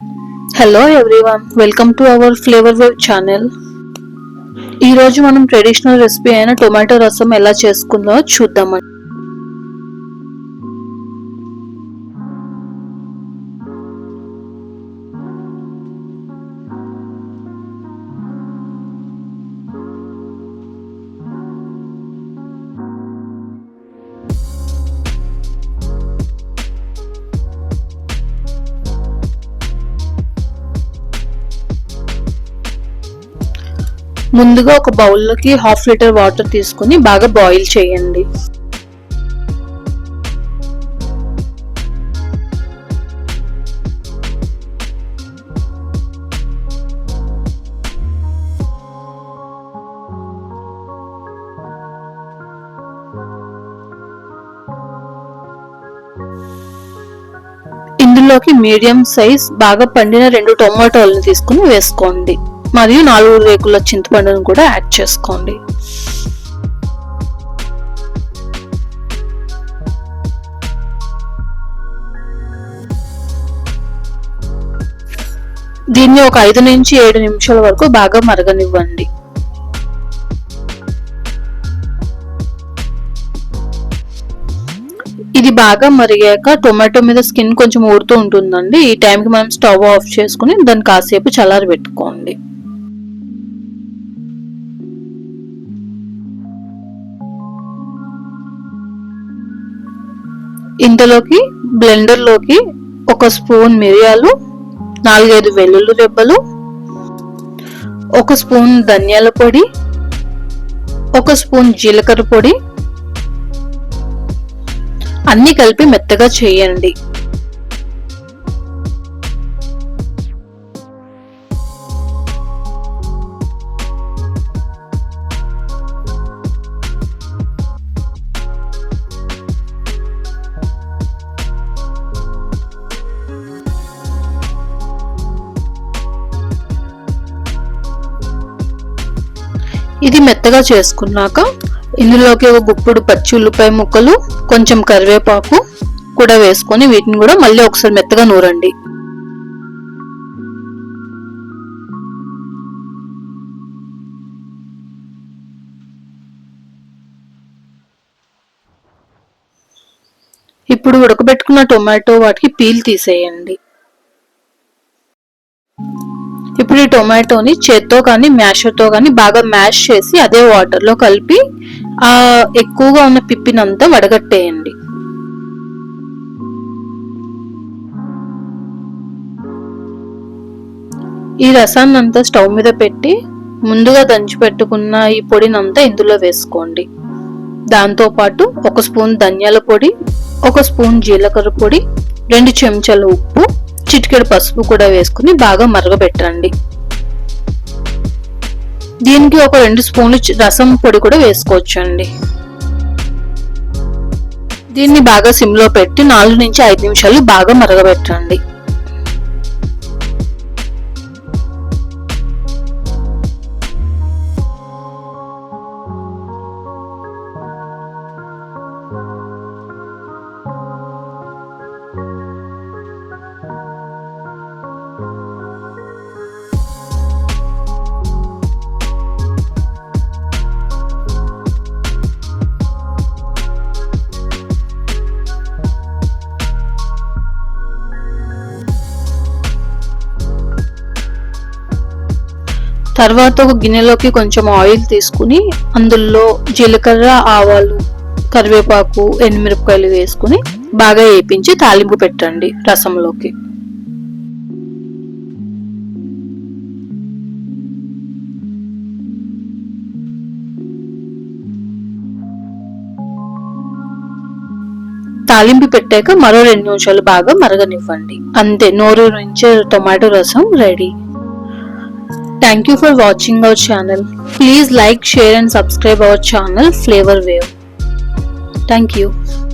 Hello everyone welcome to our flavour wave channel ఈ రోజు మనం ట్రెడిషనల్ రెసిపీ అయిన టొమాటో రసం ఎలా చేసుకుందో చూద్దామండి. ముందుగా ఒక బౌల్లోకి హాఫ్ లీటర్ వాటర్ తీసుకుని బాగా బాయిల్ చేయండి. ఇందులోకి మీడియం సైజ్ బాగా పండిన రెండు టొమాటోలను తీసుకుని వేసుకోండి. మరియు నాలుగు రేకుల చింతపండును కూడా యాడ్ చేసుకోండి. దీన్ని ఒక ఐదు నుంచి ఏడు నిమిషాల వరకు బాగా మరగనివ్వండి. ఇది బాగా మరిగాక టొమాటో మీద స్కిన్ కొంచెం ఊరుతూ ఉంటుందండి. ఈ టైంకి మనం స్టవ్ ఆఫ్ చేసుకుని దాన్ని కాసేపు చల్లారి పెట్టుకోండి ఇందులోకి బ్లెండర్లోకి ఒక స్పూన్ మిరియాలు నాలుగైదు వెల్లుల్లి రెబ్బలు ఒక స్పూన్ ధనియాల పొడి ఒక స్పూన్ జీలకర్ర పొడి. అన్ని కలిపి మెత్తగా చేయండి. ఇది మెత్తగా చేసుకున్నాక ఇందులోకి ఒక గుప్పుడు పచ్చి ఉల్లిపాయ ముక్కలు కొంచెం కరివేపాకు కూడా వేసుకొని వీటిని కూడా మళ్ళీ ఒకసారి మెత్తగా నూరండి. ఇప్పుడు ఉడకబెట్టుకున్న టొమాటో వాటికి పీల్ తీసేయండి. ఇప్పుడు ఈ టొమాటోని చేత్తో కానీ మ్యాషర్తో కానీ బాగా మ్యాష్ చేసి అదే వాటర్లో కలిపి ఆ ఎక్కువగా ఉన్న పిప్పినంతా వడగట్టేయండి. ఈ రసాన్ని అంతా స్టవ్ మీద పెట్టి ముందుగా దంచి పెట్టుకున్న ఈ పొడినంతా ఇందులో వేసుకోండి. దాంతో పాటు ఒక స్పూన్ ధనియాల పొడి ఒక స్పూన్ జీలకర్ర పొడి రెండు చెంచాల ఉప్పు చిటికెడు పసుపు కూడా వేసుకుని బాగా మరగబెట్టండి. దీనికి ఒక రెండు స్పూన్లు రసం పొడి కూడా వేసుకోవచ్చండి. దీన్ని బాగా సిమ్లో పెట్టి నాలుగు నుంచి ఐదు నిమిషాలు బాగా మరగబెట్టండి. తర్వాత ఒక గిన్నెలోకి కొంచెం ఆయిల్ తీసుకుని అందులో జీలకర్ర ఆవాలు కరివేపాకు ఎండుమిరపకాయలు వేసుకుని బాగా వేపించి తాలింపు పెట్టండి రసంలోకి. తాలింపు పెట్టాక మరో రెండు నిమిషాలు బాగా మరగనివ్వండి. అంతే నోరు నుంచి tomato rasam ready. Thank you for watching our channel. Please like, share and subscribe our channel Flavor Wave. Thank you.